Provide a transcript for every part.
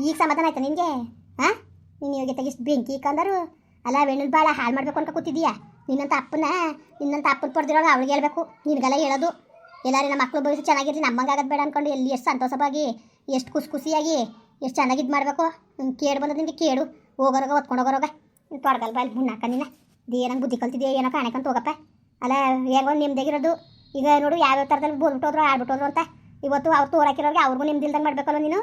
ಈಗ ಸಮಾಧಾನ ಆಯ್ತಾ ನಿನಗೆ? ಹಾಂ ನೀನು ಇವಾಗ ತೆಗಿಸ್ ಬೆಂಕಿ ಕಂದರು. ಅಲ್ಲ ವೆಣ್ಣಲ್ ಭಾಳ ಹಾಳು ಮಾಡಬೇಕು ಅಂತ ಕೂತಿದ್ದೀಯಾ? ನಿನ್ನಂತ ಅಪ್ಪನ ನಿನ್ನಂತ ಅಪ್ಪನ ಪಡೆದಿರೋಳು ಅವಳಿಗೆ ಹೇಳ್ಬೇಕು. ನಿನಗೆಲ್ಲ ಹೇಳೋದು. ಎಲ್ಲಾರು ನಮ್ಮ ಮಕ್ಕಳು ಭವಿಷ್ಯ ಚೆನ್ನಾಗಿರಲಿ ನಮ್ಮಂಗಾಗದು ಬೇಡ ಅನ್ಕೊಂಡು ಎಲ್ಲಿ ಎಷ್ಟು ಸಂತೋಷವಾಗಿ, ಎಷ್ಟು ಖುಷಿ ಖುಷಿಯಾಗಿ ಎಷ್ಟು ಚೆನ್ನಾಗಿ ಇದು ಮಾಡಬೇಕು? ಕೇಡು ಬಂದದ ನಿಮಗೆ ಕೇಡು. ಹೋಗೋರೋಗ ಹೊತ್ಕೊಂಡು ಹೋಗೋರೋಗ ತೊಡಗಲ್ವ ಅಲ್ಲಿ ಮುನ್ನ ನಿನ್ನ ಏನಂಗೆ ಬುದ್ಧಿ ಕಲ್ತಿದ್ಯೋ, ಏನೋ ಕಾಣಕಂತ ಹೋಗಪ್ಪ. ಅಲ್ಲ, ಹೆಂಗೋ ನಿಮ್ದಾಗಿರೋದು ಈಗ ನೋಡು ಯಾವ್ಯಾವ ಥರದಲ್ಲಿ ಬೋಲ್ಬಿಟ್ಟೋದ್ರು ಆಡ್ಬಿಟ್ಟೋದ್ರು ಅಂತ. ಇವತ್ತು ಅವ್ರು ತೋರಾಕಿರೋರಿಗೆ ಅವ್ರಿಗೂ ನಿಮ್ದಿಲ್ದಂಗೆ ಮಾಡ್ಬೇಕಲ್ಲ ನೀನು?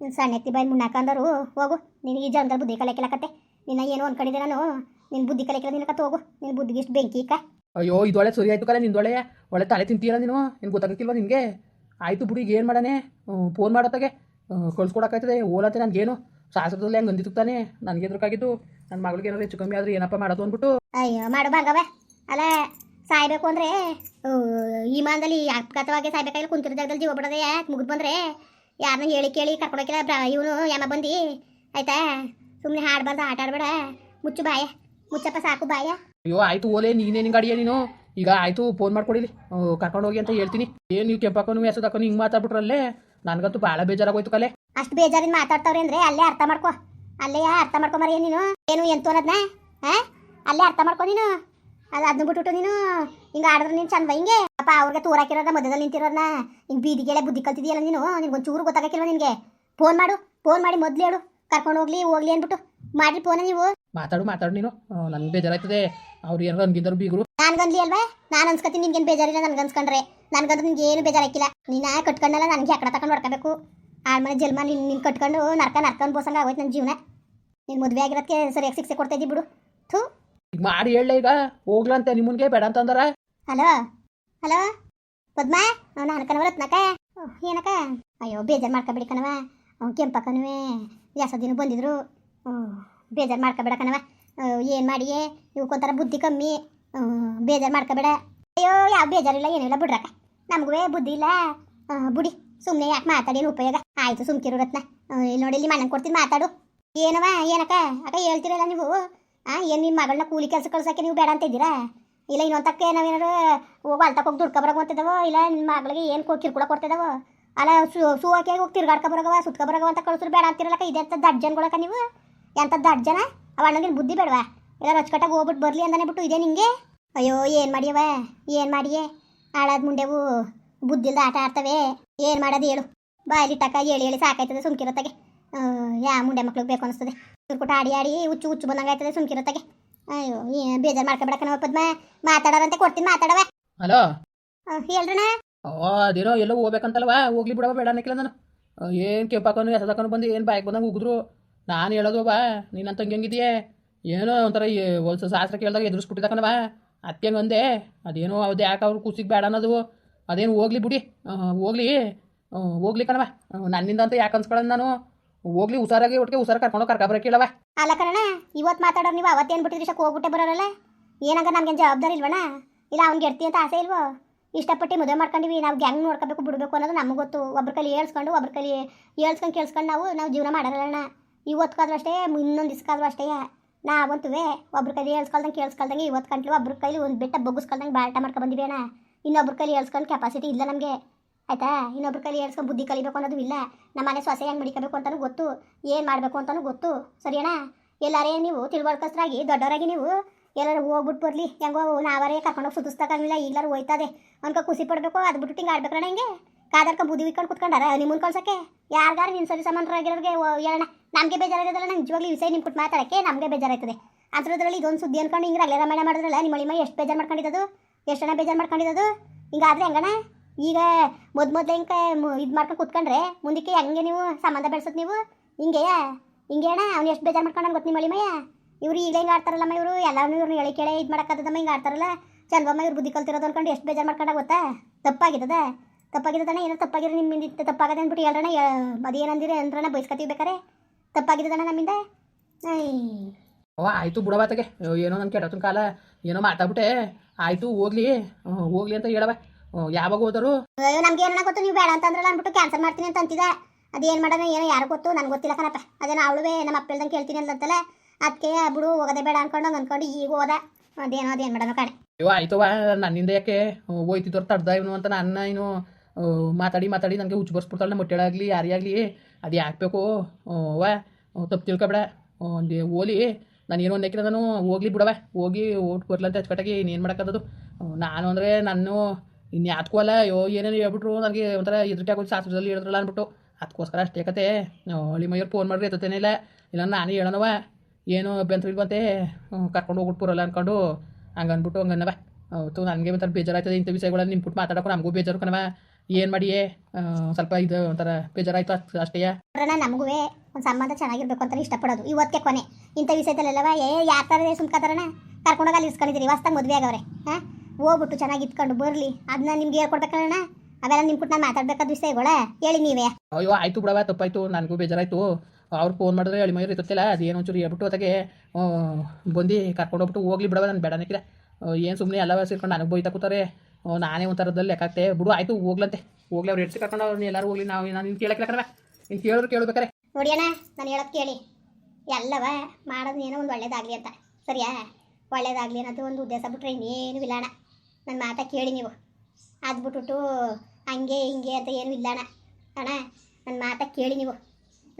ನೀನು ಸಣ್ಣ ಎತ್ತಿ ಬಾಯಿ ಮುನ್ನಾಕಂದರು ಹೋಗು ನಿನಗೆ ಈ ಜನದಲ್ಲಿ ಬುದ್ಧಿ ಕಲಿಕಲಕತ್ತೆ ನಿನ್ನ ಏನು ಅನ್ಕೊಂಡಿದ್ದೆ ನಾನು ನಿನ್ನ ಬುದ್ಧಿ ಕಲಿಕಲ ನಿನಕತ್ತ ಹೋಗು ನಿನ್ನ ಬುದ್ಧಿಗೆ ಇಷ್ಟು ಬೆಂಕಿ ಇಕ್ಕ ಅಯ್ಯೋ ಇದೊಳೆ ಸರಿ ಆಯ್ತು ಕಲೆ ನಿಂದೊಳೆ ಒಳ್ಳೆ ತಲೆ ತಿಂತೀರ ನೀನು? ನಿನ್ಗೆ ಗೊತ್ತಾಗಕ್ಕಿಲ್ವ ನಿನಗೆ? ಆಯ್ತು ಬಿಡಿ ಏನು ಮಾಡಾನೆ ಫೋನ್ ಮಾಡೋತ್ತಾಗೆ. ಕಳ್ಸ್ಕೊಡಕ್ಕಾಯ್ತದೆ ಓಲತ್ತೆ ನನಗೇನು. ಶಾಸ್ತ್ರದಲ್ಲಿ ಹೆಂಗೆ ಅಂದಿತ್ತಾನೆ ನನಗೆ ಎದುರುಕಾಗಿದ್ದು ನನ್ನ ಮಗಳಿಗೆ ಏನಾದ್ರು ಹೆಚ್ಚು ಕಮ್ಮಿ ಆದ್ರೆ ಏನಪ್ಪ ಮಾಡೋದು ಅಂದ್ಬಿಟ್ಟು. ಅಯ್ಯೋ ಮಾಡು ಭಾಗವ ಅಲ್ಲ ಸಾಯ್ಬೇಕು ಅಂದರೆ ಮಾನದಲ್ಲಿ ಅಪಘಾತವಾಗಿ ಸಾಯ್ಬೇಕಾಗಿಲ್ಲ ಕುಂತಿರೋ ಜಾಗದಲ್ಲಿ ಜೀವ ಬಿಡೋದೇ ಯಾಕೆ ಮುಗಿದು ಬಂದರೆ? ಯಾರನ್ನ ಹೇಳಿ ಕೇಳಿ ಕರ್ಕೊಂಡೋಗಿಲ್ಲ ಬ್ರ ಇವನು ಯಮ ಬಂದು. ಆಯ್ತಾ? ಸುಮ್ಮನೆ ಹಾಡ್ಬಾರ್ದು ಆಟ ಆಡ್ಬೇಡ. ಮುಚ್ಚು ಬಾಯ. ಮುಚ್ಚಪ್ಪ ಸಾಕು ಬಾಯ. ಅಯ್ಯೋ ಆಯ್ತು ಓಲೆ ನೀನೇ ಗಾಡಿಯ ನೀನು? ಈಗ ಆಯ್ತು ಫೋನ್ ಮಾಡ್ಕೊಡಿಲಿ. ಕರ್ಕೊಂಡು ಹೋಗಿ ಅಂತ ಹೇಳ್ತೀನಿ. ಏನು ನೀವು ಕೆಂಪಾಕೊಂಡು ಹೆಸದಾಕೊಂಡು ಹಿಂಗೆ ಮಾತಾಡ್ಬಿಟ್ರಲ್ಲೇ? ನನಗಂತೂ ಭಾಳ ಬೇಜಾರಾಗೋಯ್ತು ಕಲೆ. ಅಷ್ಟು ಬೇಜಾರಿಂದ ಮಾತಾಡ್ತಾವ್ರೆ ಅಂದ್ರೆ ಅಲ್ಲೇ ಅರ್ಥ ಮಾಡ್ಕೊ. ಅಲ್ಲೇ ಅರ್ಥ ಮಾಡ್ಕೊಂಬಾರ ನೀನು. ಏನು ಎಂತ ಅನ್ನೋದನ್ನ ಅಲ್ಲೇ ಅರ್ಥ ಮಾಡ್ಕೊ ನೀನು. ಅದು ಅದನ್ನ ಬಿಟ್ಬಿಟ್ಟು ನೀನು ಹಿಂಗೆ ಆಡಿದ್ರೆ ನೀನು ಚಂದ ಹಿಂಗೆ. ಅಪ್ಪ ಅವ್ರಿಗೆ ತೋರಾಕಿರೋದ ಮಧ್ಯದಲ್ಲಿ ನಿಂತಿರೋದನ್ನ ಹಿಂಗೆ ಬೀದಿಗೆಲ್ಲ ಬುದ್ಧಿ ಕಲ್ತಿದೆಯಲ್ಲ ನೀನು? ನಿನ್ಗೆ ಒಂಚೂರು ಗೊತ್ತಾಗಕ್ಕಿಲ್ವ ನಿನಗೆ? ಫೋನ್ ಮಾಡು ಫೋನ್ ಮಾಡಿ ಮೊದಲು ಹೇಳು. ಕರ್ಕೊಂಡು ಹೋಗ್ಲಿ ಹೋಗ್ಲಿ ಅಂದ್ಬಿಟ್ಟು. ಮಾಡಿ ಫೋನ ನೀವು. ಮಾತಾಡು ಮಾತಾಡು ನೀನು. ನನಗೆ ಬೇಜಾರಾಯ್ತದೆ. ಅವ್ರು ಏನಾರು ಅನ್ಗಿದ್ರು ಬೀಗರು. ನನ್ಗನ್ಲಿ ಅಲ್ವಾ? ನಾನು ಅನ್ಸ್ಕತ್ತೀನಿ ನಿನ್ಗೇನು ಬೇಜಾರಿಲ್ಲ ನನ್ಗೆ ಅನ್ಸ್ಕೊಂಡ್ರೆ. ನನ್ಗಂದ್ರೆ ನಿನ್ಗೆ ಏನು ಬೇಜಾರಾಕಿಲ್ಲ. ನೀನ ಕಟ್ಕೊಂಡಲ್ಲ ನನಗೆ ಅಕ್ಕಡ ತಕೊಂಡು ಹೊಡ್ಕೋಬೇಕು. ಆಳ್ಮನೆ ಜಲ್ಮ ನಿನ್ ನಿನ್ ಕಟ್ಕೊಂಡು ನರ್ಕ ನರ್ಕೊಂಡು ಬೋಸಂಗ ಆಗೋಯ್ತು ನನ್ನ ಜೀವನ. ನೀನು ಮದುವೆ ಆಗಿರೋದಕ್ಕೆ ಸರಿಯಾಗಿ ಶಿಕ್ಷೆ ಕೊಡ್ತಾ ಇದ್ದಿ ಬಿಡು. ಥೂ. ಈಗ ಮಾಡಿ ಹೇಳ ಈಗ. ಹೋಗ್ಲಂತೆ, ನಿಮ್ಮನ್ಗೆ ಬೇಡ ಅಂತಂದಾರ. ಹಲೋ? ಹಲೋ? ಪದ್ಮ ನಾನು ಕಣವ ರತ್ನಕ ಏನಕ ಅಯ್ಯೋ, ಬೇಜಾರು ಮಾಡ್ಕೊಬೇಡಿ ಕಣವ ಅವ್ನು ಯಾಸ ದಿನ ಬಂದಿದ್ರು. ಬೇಜಾರು ಮಾಡ್ಕೊಬೇಡ ಕಣವ ಏನು ಮಾಡಿಯೇ? ಇವಕ್ಕೊಂಥರ ಬುದ್ಧಿ ಕಮ್ಮಿ. ಬೇಜಾರು ಮಾಡ್ಕೊಬೇಡ. ಅಯ್ಯೋ, ಯಾವ ಬೇಜಾರಿಲ್ಲ ಏನಿಲ್ಲ ಬಿಡ್ರಕ್ಕ. ನಮಗೂ ಬುದ್ಧಿ ಇಲ್ಲ. ಬುಡಿ ಸುಮ್ಮನೆ ಯಾಕೆ ಮಾತಾಡಿ ಉಪಯೋಗ? ಆಯಿತು, ಸುಮ್ಕಿರು ರತ್ನ. ಇಲ್ಲಿ ನೋಡಿ, ಇಲ್ಲಿ ಮಣ್ಣಂಗೆ ಕೊಡ್ತೀನಿ, ಮಾತಾಡು. ಏನವ ಏನಕ್ಕ? ಅಕ್ಕ, ಹೇಳ್ತಿರಲ್ಲ ನೀವು? ಆ, ಏನು ನಿಮ್ಮ ಮಗಳನ್ನ ಕೂಲಿ ಕೆಲಸ ಕಳ್ಸೋಕ್ಕೆ ನೀವು ಬೇಡ ಅಂತಿದ್ದೀರಾ? ಇಲ್ಲ ಇನ್ನೊಂದಕ್ಕೆ ನಾವೇನಾರು ಹೋಗಿ ಅಲ್ತಕ್ಕೆ ಹೋಗಿ ದುಡ್ಕ ದುಡ್ಕೊಬರಗ ಅಂತಿದ್ದಾವೋ ಇಲ್ಲ ನಿಮ್ಮ ಮಗಳಿಗೆ ಏನು ಕೊ ಕಿರ್ಕುಳ ಕೊಡ್ತಿದ್ದಾವೋ ಅಲ್ಲ, ಸೂ ಸೂವಕ್ಕೆ ಹೋಗಿ ತಿರ್ಗಾಡ್ಕೊಬರಗವ ಸುತ್ಕೊಬರಗವ ಅಂತ ಕಳಿಸ್ರು ಬೇಡ ಅಂತಿರಲ್ಲಕ ಇದೆ ಅಂತ ದಡ್ಡ ಜನಗಳಕ್ಕ ನೀವು? ಎಂಥ ದಡ್ಡ ಜನ ಅವ ಬುದ್ಧಿ ಬೇಡವಾ? ಇಲ್ಲ, ರೊಚ್ಕಟ್ಟಾಗಿ ಹೋಗ್ಬಿಟ್ಟು ಬರಲಿ ಅಂತಾನೆ ಬಿಟ್ಟು ಇದೆ ನಿಂಗೆ? ಅಯ್ಯೋ, ಏನು ಮಾಡಿಯವ? ಏನು ಮಾಡಿಯೇ? ಆಳಾದ ಮುಂಡೆವು ಬುದ್ಧಿಲ್ದ ಆಟ ಆಡ್ತವೆ. ಏನು ಮಾಡೋದು ಹೇಳು. ಬಾಯಲ್ಲಿ ಟಕ ಹೇಳಿ ಹೇಳಿ ಸಾಕಾಯ್ತದೆ ಸುಮ್ಕಿರತ್ತಾಗೆ. ಯಾ, ಮುಂಡೆ ಮಕ್ಳಿಗೆ ಬೇಕು ಅನಿಸ್ತದೆ. ಇವ್ರು ಆಡಿ ಆಡಿ ಹುಚ್ಚು ಹುಚ್ಚು ಬಂದಂಗೆ ಆಯ್ತದೆ ಸುಮ್ಕಿರತ್ತಾಗೆ ಅಯ್ಯೋ ಬೇಜಾರು ಮಾಡ್ಕೊಬೇಡ ಕಣವ ಪದ್ಮ ಮಾತಾಡೋರಂತೆ ಕೊಡ್ತೀನಿ ಮಾತಾಡವ ಹಲೋ ಹೇಳ್ರಣ ಓ ಅದೇನೋ ಎಲ್ಲೋ ಹೋಗ್ಬೇಕಂತಲ್ವ ಹೋಗ್ಲಿ ಬಿಡವ ಬೇಡ ಅನ್ನಕ್ಕಿಲ್ಲ ನಾನು ಏನು ಕೆಂಪಾಕೊಂಡು ಎಸದಾಕೊಂಡು ಬಂದು ಏನು ಬಾಯ್ಗೆ ಬಂದಂಗೆ ಉಗಿದ್ರು ನಾನು ಹೇಳೋದು ಬಾ ನೀನು ತಂಗಿ ಹೆಂಗಿದೀಯ ಏನೋ ಒಂಥರ ಒಂದು ಶಾಸ್ತ್ರ ಕೇಳಿದಾಗ ಎದುರಿಸ್ಬಿಟ್ಟಿದ್ದ ಅತ್ತೆಂಗೆ ಹಂಗೆ ಅದೇನೋ ಅದು ಯಾಕೆ ಅವ್ರು ಕುಸಿಗೆ ಬೇಡ ಅನ್ನೋದು ಅದೇನು ಹೋಗ್ಲಿ ಬಿಡಿ ಹೋಗ್ಲಿ ಹೋಗ್ಲಿ ಕಣವ ನನ್ನಿಂದ ಅಂತ ಯಾಕೆ ಅನ್ಸ್ಕೊಳ್ಳೋದು ನಾನು ಹೋಗ್ಲಿ, ಹುಷಾರಾಗಿ ಒಟ್ಟಿಗೆ ಹುಷಾರ ಕರ್ಕೊಂಡು ಕರ್ಕ ಕೇಳವ ಅಲ್ಲ ಕಣ ಇವತ್ತು ಮಾತಾಡೋರು ನೀವು ಅವತ್ತೇನು ಬಿಟ್ಟಿದ್ರಿ ಶಕ್ ಹೋಗ್ಬಿಟ್ಟೆ ಬರೋರಲ್ಲ? ಏನಾಗ ನಮ್ಗೆ ಜವಾಬ್ದಾರಿ ಇಲ್ವಣ ಇಲ್ಲ, ಅವ್ನಿಗೆ ಎಡ್ತಿ ಅಂತ ಆಸೆ ಇಲ್ವೋ? ಇಷ್ಟಪಟ್ಟು ಮದುವೆ ಮಾಡ್ಕೊಂಡಿವಿ, ನಾವು ಗ್ಯಾಂಗ್ ನೋಡ್ಕೋಬೇಕು, ಬಿಡಬೇಕು ಅನ್ನೋದು ನಮಗೆ ಗೊತ್ತು. ಒಬ್ರ ಕಲಿ ಹೇಳ್ಸ್ಕೊಂಡು, ಒಬ್ರ ಕಲಿ ಹೇಳ್ಸ್ಕೊಂಡು, ಕೇಳ್ಸ್ಕೊಂಡು ನಾವು ನಾವು ಜೀವನ ಮಾಡೋರಲ್ಲ ಇವತ್ತಿಗಾದ್ರೂ ಅಷ್ಟೇ, ಇನ್ನೊಂದು ದಿಸ್ಕಾದ್ರೂ ಅಷ್ಟೇ. ನಾವಂತುವೆ, ಒಬ್ರ ಕೈಲಿ ಹೇಳ್ಸ್ಕೊಳ್ದಂಗೆ, ಕೇಳಿಸ್ಕೊಳ್ದಂಗೆ ಇವತ್ತು ಕಂಟ್ಲು ಒಬ್ರ ಕೈಲಿ ಒಂದು ಬೆಟ್ಟ ಬಗ್ಗಿಸ್ಕೊಳ್ದಂಗೆ ಬಾಟ ಮಾಡ್ಕೊ ಬಂದಿವಿ ಅಣ್ಣ. ಇನ್ನೊಬ್ರ ಕೈಲಿ ಹೇಳ್ಸ್ಕೊಂಡು ಕೆಪಾಸಿಟಿ ಇಲ್ಲ ನಮಗೆ. ಆಯ್ತಾ? ಇನ್ನೊಬ್ರ ಕಲಿ ಹೇಳ್ಸ್ಕೊಂಡು ಬುದ್ಧಿ ಕಲಿಬೇಕು ಅನ್ನೋದು ಇಲ್ಲ. ನಮ್ಮ ಮನೆ ಸೊಸೆ ಹೆಂಗೆ ಮಡಿಕೋಬೇಕು ಅಂತಲೂ ಗೊತ್ತು. ಏನು ಮಾಡಬೇಕು ಅಂತಲೂ ಗೊತ್ತು. ಸರಿಯಣ್ಣ ಎಲ್ಲರೇ ನೀವು ತಿಳುವಳ್ಕಸ್ರಾಗಿ, ದೊಡ್ಡವರಾಗಿ ನೀವು ಎಲ್ಲರೂ ಹೋಗ್ಬಿಟ್ಟು ಬರಲಿ. ಹೆಂಗೋ ನಾವರೇ ಕರ್ಕೊಂಡೋಗಿ ಸುತ್ತಿಸ್ತಕ್ಕಾಗಲಿಲ್ಲ ಈಗಲಾರು ಹೋಯ್ತದೆ. ಅನ್ಕೊ ಖುಷಿ ಪಡಬೇಕು, ಅದು ಬಿಟ್ಟು ಹಿಂಗೆ ಆಡ್ಬೇಕಣ್ಣ ಹಿಂಗೆ. ಕಾದರ್ಕ ಬುದ್ಧಿ ಇಟ್ಕೊಂಡು ಕುತ್ಕೊಂಡಾರ ನಿಮ್ಮ ಕಳ್ಸೋಕ್ಕೆ ಯಾರ್ಗಾರು ನಿನ್ನ ಸರಿ ಸಮಾನರಾಗಿರೋರಿಗೆ ಹೇಳೋಣ ನಮಗೆ ಬೇಜಾರಾಗೋದಲ್ಲ ನಂಗೆ ನಿಜವಾಗ್ಲೂ ವಿಷಯ ನಿಮ್ಮ ಕೊಟ್ಟು ಮಾತಾಡೋಕ್ಕೆ ನಮಗೆ ಬೇಜಾರಾಯ್ತದೆ. ಅಂಥದ್ರಲ್ಲಿ ಇದೊಂದು ಸುದ್ದಿ ಅನ್ಕೊಂಡು ಹಿಂಗೆ ರಗಳೆ ರಮಣೆ ಮಾಡಿದ್ರಲ್ಲ, ನಿಮ್ಮ ಮಳಿಮ ಎಷ್ಟು ಬೇಜಾರು ಮಾಡ್ಕೊಂಡಿದ್ದು ಎಷ್ಟು ಜನ ಬೇಜಾರು ಮಾಡ್ಕೊಂಡಿದ್ದು ಹಿಂಗಾದ್ರೆ ಹೆಂಗಣ್ಣ? ಈಗ ಮೊದ್ ಮೊದ್ಲು ಹಿಂಗೆ ಇದು ಮಾಡ್ಕೊಂಡು ಕುತ್ಕೊಂಡ್ರೆ ಮುಂದಕ್ಕೆ ಹೆಂಗೆ ನೀವು ಸಂಬಂಧ ಬೆಳೆಸೋದು ನೀವು? ಹಿಂಗೆಯಾ ಹಿಂಗೆ ಅಣ್ಣ, ಅವ್ನು ಎಷ್ಟು ಬೇಜಾರು ಮಾಡ್ಕೊಂಡು ಗೊತ್ತು ನಿಮ್ಮ ಮಳಿಮಯ್ಯ ಇವ್ರು ಈಗ ಹಿಂಗೆ ಆಡ್ತಾರಲ್ಲಮ್ಮ ಇವರು ಎಲ್ಲರೂ ಇವ್ರನ್ನ ಹೇಳಿ ಕೇಳಿ ಇದು ಮಾಡೋಕ್ಕಾಗದಮ್ಮ ಹಿಂಗೆ ಆಡ್ತಾರಲ್ಲ. ಚಂದಮ್ಮ ಇವ್ರು ಬುದ್ಧಿ ಕಲ್ತಿರೋದು ಅನ್ಕೊಂಡು ಎಷ್ಟು ಬೇಜಾರು ಮಾಡ್ಕೊಂಡಾಗ ಗೊತ್ತಾ? ತಪ್ಪಾಗಿದ್ದದ? ತಪ್ಪಾಗಿದ್ದಣ್ಣ ಏನೋ ತಪ್ಪಾಗಿರೋ ನಿಮ್ಮಿಂದ ತಪ್ಪಾಗದೆ ಅಂದ್ಬಿಟ್ಟು ಹೇಳ್ರಣ ಅದೇನಂದಿರಿ ಅಂದ್ರಣ ಬಯಸ್ಕೊತೀವಿ ಬೇಕಾರೆ. ತಪ್ಪಾಗಿದ್ದಣ್ಣ ನಮ್ಮಿಂದ? ಓ ಆಯಿತು ಬಿಡವಾತಗೆ ಏನೋ ನನ್ನ ಕೆಡತನ ಕಾಲ, ಏನೋ ಮಾತಾಡ್ಬಿಟ್ಟೆ. ಆಯಿತು, ಹೋಗ್ಲಿ. ಹೋಗ್ಲಿ ಅಂತ ಹೇಳವ ಯಾವಾಗ ಹೋದರು? ಅಯ್ಯೋ ನಮ್ಗೆ ಏನೋ ಗೊತ್ತು ನೀವು ಬೇಡ ಅಂತಂದ್ರಲ್ಲ ಅಂದ್ಬಿಟ್ಟು ಕ್ಯಾನ್ಸಲ್ ಮಾಡ್ತೀನಿ ಅಂತ ಅಂತಿದೆ ಅದೇನು ಮಾಡೋಣ ಏನೋ ಯಾರು ಗೊತ್ತು ನನಗೆ ಗೊತ್ತಿಲ್ಲ ಕಣಪ್ಪ. ಅದೇನೋ ಅವಳುವೆ ನಮ್ಮ ಅಪ್ಪ ಹೇಳ್ದಂಗೆ ಕೇಳ್ತೀನಿ ಅಂತಂತಲ್ಲ ಅದಕ್ಕೆ ಬಿಡು ಹೋಗೋದೇ ಬೇಡ ಅನ್ಕೊಂಡು ಹಂಗೆ ಅನ್ಕೊಂಡು ಈಗ ಹೋದ. ಅದೇನೋ ಅದೇನ್ ಮಾಡೋಣ ಕಣೆ. ಆಯ್ತು ಆಯ್ತವ ನನ್ನಿಂದ ಯಾಕೆ ಹೋಯ್ತಿದ್ದವ್ರು ತಡ್ದ ಇವನು ಅಂತ ನನ್ನ ಏನು ಮಾತಾಡಿ ಮಾತಾಡಿ ನನಗೆ ಹುಚ್ಚು ಬರ್ಸ್ಬಿಡ್ತಾಳೆ ಮೊಟ್ಟೆಳಾಗಲಿ ಯಾರೇ ಆಗಲಿ ಅದು ಯಾಕಬೇಕು ವಾ ತಪ್ಪು ತಿಳ್ಕೊಬೇಡ. ಒಂದು ಓಲಿ ನಾನು ಏನೋ ಒಂದಕ್ಕಿಲ್ಲ ನಾನು ಹೋಗ್ಲಿ ಬಿಡವೆ ಹೋಗಿ ಓಟ್ ಬರ್ಲಂತ ಹಚ್ಕಟ್ಟಾಗಿ ಇನ್ನೇನು ಮಾಡೋಕ್ಕದ್ದು ನಾನು ಅಂದರೆ ನಾನು ಇನ್ನು ಯಾತ್ಕೋಲ್ಲ ಅಯ್ಯೋ, ಏನೇನು ಹೇಳ್ಬಿಟ್ರು, ನನಗೆ ಒಂಥರ ಎದುರಿಕೆ ಆಗೋದು ಶಾಸ್ತ್ರದಲ್ಲಿ ಹೇಳಿದ್ರಲ್ಲ ಅಂದ್ಬಿಟ್ಟು ಅದಕ್ಕೋಸ್ಕರ ಅಷ್ಟೇ ಕತೆ. ಹಳ್ಳಿ ಫೋನ್ ಮಾಡಿದ್ರೆ ಎತ್ತೇನೆ ಇಲ್ಲ. ಇಲ್ಲ, ನಾನೇ ಹೇಳೋಣವ. ಏನು ಅಭ್ಯಂತರ ಇಲ್ವಂತೆ ಕರ್ಕೊಂಡು ಹೋಗ್ಬಿಟ್ಟು ಪೂರಲ್ಲ ಅಂದ್ಕೊಂಡು ಹಂಗೆ ಅಂದ್ಬಿಟ್ಟು ಹಂಗೆ ಅನ್ನವ ಅವತ್ತು ನನಗೆ ಒಂಥರ ಬೇಜಾರಾಯ್ತದೆ ಇಂಥ ವಿಷಯಗಳಲ್ಲಿ. ನಿಂತ್ಬಿಟ್ಟು ಮಾತಾಡೋಕೆ ನಮಗೂ ಬೇಜಾರು ಕಣವ ಏನು ಮಾಡಿಯೇ? ಸ್ವಲ್ಪ ಇದು ಒಂಥರ ಬೇಜಾರಾಯ್ತು ಅಷ್ಟು. ಅಷ್ಟೇ ನಮಗೂ ಒಂದು ಸಂಬಂಧ ಚೆನ್ನಾಗಿರ್ಬೇಕು ಅಂತ ಇಷ್ಟಪಡೋದು. ಇವತ್ತೇ ಕೊನೆ. ಇಂಥ ವಿಷಯದಲ್ಲೆಲ್ಲವ, ಏ, ಯಾರ ಥರ ಸುಮ್ಕತಾರಣ ಕರ್ಕೊಂಡೋಗಿ ಅಲ್ಲಿ ಇಸ್ಕೊಂಡಿದ್ದೀರಿ. ಹೊಸ್ದಾಗಿ ಮದುವೆ ಆಗವ್ರೆ. ಹಾಂ? ಹೋಗ್ಬಿಟ್ಟು ಚೆನ್ನಾಗಿ ಇತ್ಕೊಂಡು ಬರಲಿ. ಅದನ್ನ ನಿಮ್ಗೆ ಹೇಳ್ಕೊಡ್ಬೇಕಣ್ಣ ಅವೆಲ್ಲ ನಿಮ್ಬಿಟ್ಟು ನಾನು ಮಾತಾಡ್ಬೇಕಾದ ವಿಷಯಗಳ ಹೇಳಿ ನೀವೇ. ಅಯ್ಯೋ ಆಯ್ತು ಬಿಡವ ತಪ್ಪಾಯ್ತು. ನನಗೂ ಬೇಜಾರಾಯ್ತು. ಅವ್ರು ಫೋನ್ ಮಾಡಿದ್ರೆ ಹೇಳಿ ಮೈರು ಇರ್ತಲ್ಲ ಅದೇನು ಒಂಚೂರು ಹೇಳ್ಬಿಟ್ಟು ಅದಕ್ಕೆ ಬಂದು ಕರ್ಕೊಂಡು ಹೋಗ್ಬಿಟ್ಟು ಹೋಗ್ಲಿ ಬಿಡವ ನಾನು ಬೇಡನಕ್ಕಿಲ್ಲ ಏನು ಸುಮ್ಮನೆ ಎಲ್ಲ ಸೇರ್ಕೊಂಡು ನನಗೆ ಬೈತಾ ಕೂತಾರೆ? ನಾನೇ ಒಂಥರದಲ್ಲಿ ಲೆಕ್ಕಾಗ್ತೆ ಬಿಡು ಆಯ್ತು ಹೋಗ್ಲಂತೆ. ಹೋಗ್ಲಿ ಅವ್ರು ಎಡ್ಸಿ ಕರ್ಕೊಂಡು ಅವ್ರನ್ನ ಎಲ್ಲರೂ ಹೋಗ್ಲಿ. ನಾವು ನಾನು ನಿನ್ನ ಕೇಳಕ್ಕೆ ನೀನು ಕೇಳಿದ್ರು ಕೇಳ್ಬೇಕಾರೆ. ನೋಡಿ ಅಣ್ಣ ನಾನು ಹೇಳೋದು ಕೇಳಿ. ಎಲ್ಲವ ಮಾಡೋದು ಏನೋ ಒಂದು ಒಳ್ಳೇದಾಗಲಿ ಅಂತ. ಸರಿಯಾ? ಒಳ್ಳೇದಾಗಲಿ ಅನ್ನೋದು ಒಂದು ಉದ್ದೇಶ ಬಿಟ್ರೆ ಇನ್ನೇನು ಇಲ್ಲ ಅಣ್ಣ. ನನ್ನ ಮಾತಾ ಕೇಳಿ ನೀವು. ಅದು ಬಿಟ್ಬಿಟ್ಟು ಹಂಗೆ ಹಿಂಗೆ ಅಂತ ಏನೂ ಇಲ್ಲ ಅಣ್ಣ. ಅಣ್ಣ ನನ್ನ ಮಾತಾ ಕೇಳಿ ನೀವು.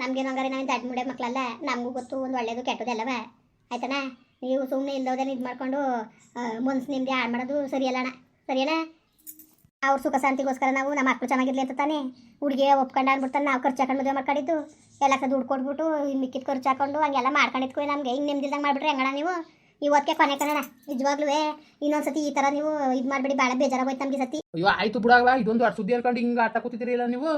ನಮಗೇನು ಹಂಗಾರೆ ನಾವು ದಡ್ಡ ಮುಡೆ ಮಕ್ಕಳಲ್ಲ ನಮಗೂ ಗೊತ್ತು ಒಂದು ಒಳ್ಳೇದು ಕೆಟ್ಟದಲ್ಲವ ಆಯ್ತಣ್ಣ? ನೀವು ಸುಮ್ಮನೆ ಇಲ್ದೋದೇನು ಇದು ಮಾಡ್ಕೊಂಡು ಮನ್ಸು ನಿಮ್ಮದೇ ಹಾಳು ಮಾಡೋದು ಸರಿಯಲ್ಲ ಅಣ್ಣ. ಸರಿಯಣ್ಣ ಅವ್ರ ಸುಖ ಶಾಂತಿಗೋಸ್ಕರ ನಾವು ನಮ್ಮ ಮಕ್ಕಳು ಚೆನ್ನಾಗಿರ್ಲಿ ಅಂತ ತಾನೆ. ಹುಡುಗಿ ಒಪ್ಕೊಂಡು ಅಂದ್ಬಿಡ್ತಾನೆ ನಾವು ಖರ್ಚು ಹಾಕೊಂಡು ಮದುವೆ ಮಾಡ್ಕೊಂಡಿದ್ದು. ಎಲ್ಲ ದುಡ್ಡು ಕೊಟ್ಬಿಟ್ಟು ಇನ್ನು ಮಿಕ್ಕಿದ ಖರ್ಚು ಹಾಕೊಂಡು ಹಂಗೆಲ್ಲ ಮಾಡ್ಕೊಂಡಿದ್ಕೋ ನಮಗೆ. ಹಿಂಗೆ ನೆಮ್ಮದಿಲ್ದಂಗೆ ಮಾಡಿಬಿಟ್ರೆ ಹೆಂಗಣ ನೀವು? ಇವತ್ತಿಗೆ ಕೊನೆ ಕಣ ನಿಜವಾಗ್ಲೂ ಇನ್ನೊಂದ್ಸತಿ ಈ ತರ ನೀವು ಇದು ಮಾಡಬೇಡಿ ಬೇಜಾರ ಹೋಯ್ತು ನಮಗೆ ಸತಿ. ಅಯ್ಯೋ ಆಯ್ತು ಬಿಡ ಇದೊಂದು ಅಡ್ ಸುದ್ದಿ ಹೇಳ್ಕೊಂಡು ಹಿಂಗ ಆಟ ಇಲ್ಲ ನೀವು?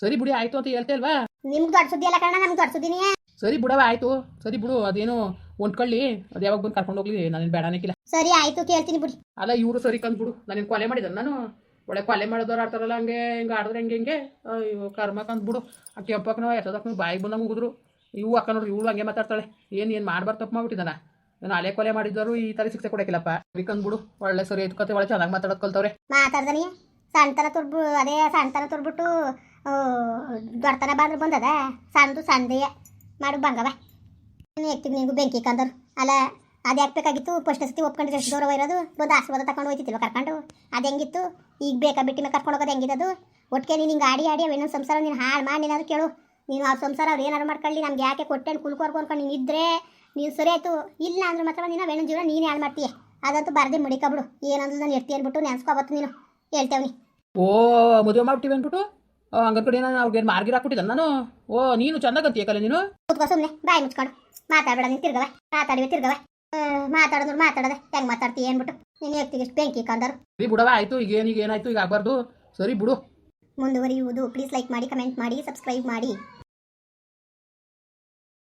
ಸರಿ ಬಿಡಿ ಆಯ್ತು ಅಂತ ಹೇಳ್ತಾ ಇಲ್ವಾ? ನಿಮ್ಗೆ ದೊಡ್ಡ ಸುದ್ದಿ ಅಲ್ಲ ಕಣ ನಮ್ಗೆ ದೊಡ್ಡ ಸುದ್ದಿನೇ. ಸರಿ ಬಿಡವ ಆಯ್ತು. ಸರಿ ಬಿಡು ಅದೇನು ಹೊಂದ್ಕೊಳ್ಳಿ ಅದ ಯಾವಾಗ ಬಂದು ಕರ್ಕೊಂಡು ಹೋಗ್ಲಿ ನಾನೇನು ಬೇಡನಕ್ಕಿಲ್ಲ ಸರಿ ಆಯ್ತು ಕೇಳ್ತೀನಿ ಬಿಡಿ. ಅಲ್ಲ ಇವರು ಸರಿ ಕಂದ್ಬಿಡು ನಾನೇನು ಕೊಲೆ ಮಾಡಿದ ನಾನು? ಒಳ್ಳೆ ಕೊಲೆ ಮಾಡಿದವ್ರು ಆಡ್ತಾರಲ್ಲ ಹಂಗೆ ಹಿಂಗೆ ಆಡಿದ್ರೆ ಹೆಂಗೆ ಹಿಂಗೆ? ಕರ್ಮ ಕಂದ್ಬಿಡು ಆ ಕೆಂಪಕ್ಕನೋ ಎಸದಕ್ಕೂ ಬಾಯಿಗೆ ಬಂದಂಗೆ ಹೋಗಿದ್ರು ಇವು ಅಕ್ಕ ನೋಡ್ರಿ ಇವಳು ಹಂಗೆ ಮಾತಾಡ್ತಾಳೆ. ಏನು ಏನು ಮಾಡ್ಬಾರ್ದು ತಪ್ಪು ಮಾಡ್ಬಿಟ್ಟಿದ್ದಾನ? ನಾನು ಹಳೆ ಕೊಲೆ ಮಾಡಿದ್ರು ಈ ತರ ಶಿಕ್ಷೆ ಕೊಡಕ್ಕಿಲ್ಲಪ್ಪ. ಕಂದ್ಬಿಡು ಒಳ್ಳೆ ಸರಿ ಐತು ಕತೆ ಒಳ್ಳೆ ಚೆನ್ನಾಗಿ ಮಾತಾಡೋದು ಕಲ್ತವ್ರೆ. ಮಾತಾಡ್ದನಿ ಸಣ್ಣತನ ತುರ್ಬು, ಅದೇ ಸಣ್ಣತನ ತುರ್ಬಿಟ್ಟು ದೊಡ್ಡತನ ಬಾಂದ್ರೆ ಬಂದದ? ಸಣ್ಣದು ಸಂದೆಯ ಮಾಡು ಬಂಗವ. ಎಕ್ತಿಗೆ ನಿಂಗು ಬೆಂಕಿ ಕಂದರು. ಅಲ್ಲ, ಅದು ಹಾಕ್ಬೇಕಾಗಿತ್ತು ಫಸ್ಟ್ ಸತಿ ಒಪ್ಕೊಂಡು ಎಷ್ಟು ಗೌರವ ಇರೋದು. ಬಂದು ಆಶೀರ್ವಾದ ತಗೊಂಡು ಹೋಯ್ತಿಲ್ವ ಕರ್ಕೊಂಡು? ಅದು ಹೆಂಗಿತ್ತು? ಈಗ ಬೇಕಾ ಬಿಟ್ಟಿ ಮೇಲೆ ಕರ್ಕೊಂಡು ಹೋಗೋದು ಹೆಂಗಿದದು ಒಟ್ಟಿಗೆ ನೀನು ಹಿಂಗೆ ಆಡಿ ಆಡಿ ಇನ್ನೊಂದು ಸಂಸಾರ, ನೀನು ಹಾಳು ಮಾಡಿ, ನೀನಾದ್ರು ಕೇಳು. ನೀನು ಆ ಸಂಸಾರ ಅವ್ರು ಏನಾರು ಮಾಡ್ಕೊಳ್ಳಿ. ನಮ್ಗೆ ಯಾಕೆ ಕೊಟ್ಟೆ ಕುಲ್ಕೋರ್ಗು ಅನ್ಕೊಂಡು ನೀನು ಇದ್ರೆ ನೀನು ಸರಿ ಆಯಿತು. ಇಲ್ಲ ಅಂದ್ರೆ ಮಾತ್ರ ನೀನು ವೇಣು ಜೀವನ ನೀನು ಹಾಳು ಮಾಡ್ತೀಯ? ಅದಂತೂ ಬರದೇ ಮುಡಿಕಬಿಡು. ಏನಂದ್ರೆ ನಾನು ಇರ್ತಿ ಅಂದ್ಬಿಟ್ಟು ನೆನ್ಸ್ಕೊಬತ್ತು ನೀನು. ಹೇಳ್ತೇವ್ನಿ. ಓ ಮದುವೆ ಮಾಡ್ಬಿಟ್ಟಿವಿ ಅಂದ್ಬಿಟ್ಟು? ಹಂಗಂದ್ಬಿಟ್ಟು ನಾನು ಅವ್ರಿಗೆ ಮಾರ್ಗಿರ್ ಹಾಕ್ಬಿಟ್ಟಿದ್ದ ನಾನು? ಓ ನೀನು ಚೆನ್ನಾಗಂತೀಯ ಕಲೆ ನೀನು? ಕೂತ್ಕೋ ಸುಮ್ಮನೆ ಬಾಯಿ ಮುಚ್ಕೊಂಡು. ಮಾತಾಡಬೇಡ ನೀನು ತಿರ್ಗವ ಮಾತಾಡಿವೆ ತಿರ್ಗವ ಮಾತಾಡೋದು ಮಾತಾಡದೆ ಹೆಂಗೆ ಮಾತಾಡ್ತೀಯ ಅಂದ್ಬಿಟ್ಟು. ನೀನು ಹೇಳ್ತೀವಿ ಎಷ್ಟು ಬೆಂಕಿ ಕಂದರು. ಸರಿ ಬಿಡವ ಆಯ್ತು ಈಗ ಏನೀಗ ಏನಾಯ್ತು ಈಗ ಆಗಬಾರ್ದು. ಸರಿ ಬಿಡು. ಮುಂದುವರಿಯುವುದು. ಪ್ಲೀಸ್ ಲೈಕ್ ಮಾಡಿ ಕಮೆಂಟ್ ಮಾಡಿ ಸಬ್ಸ್ಕ್ರೈಬ್ ಮಾಡಿ.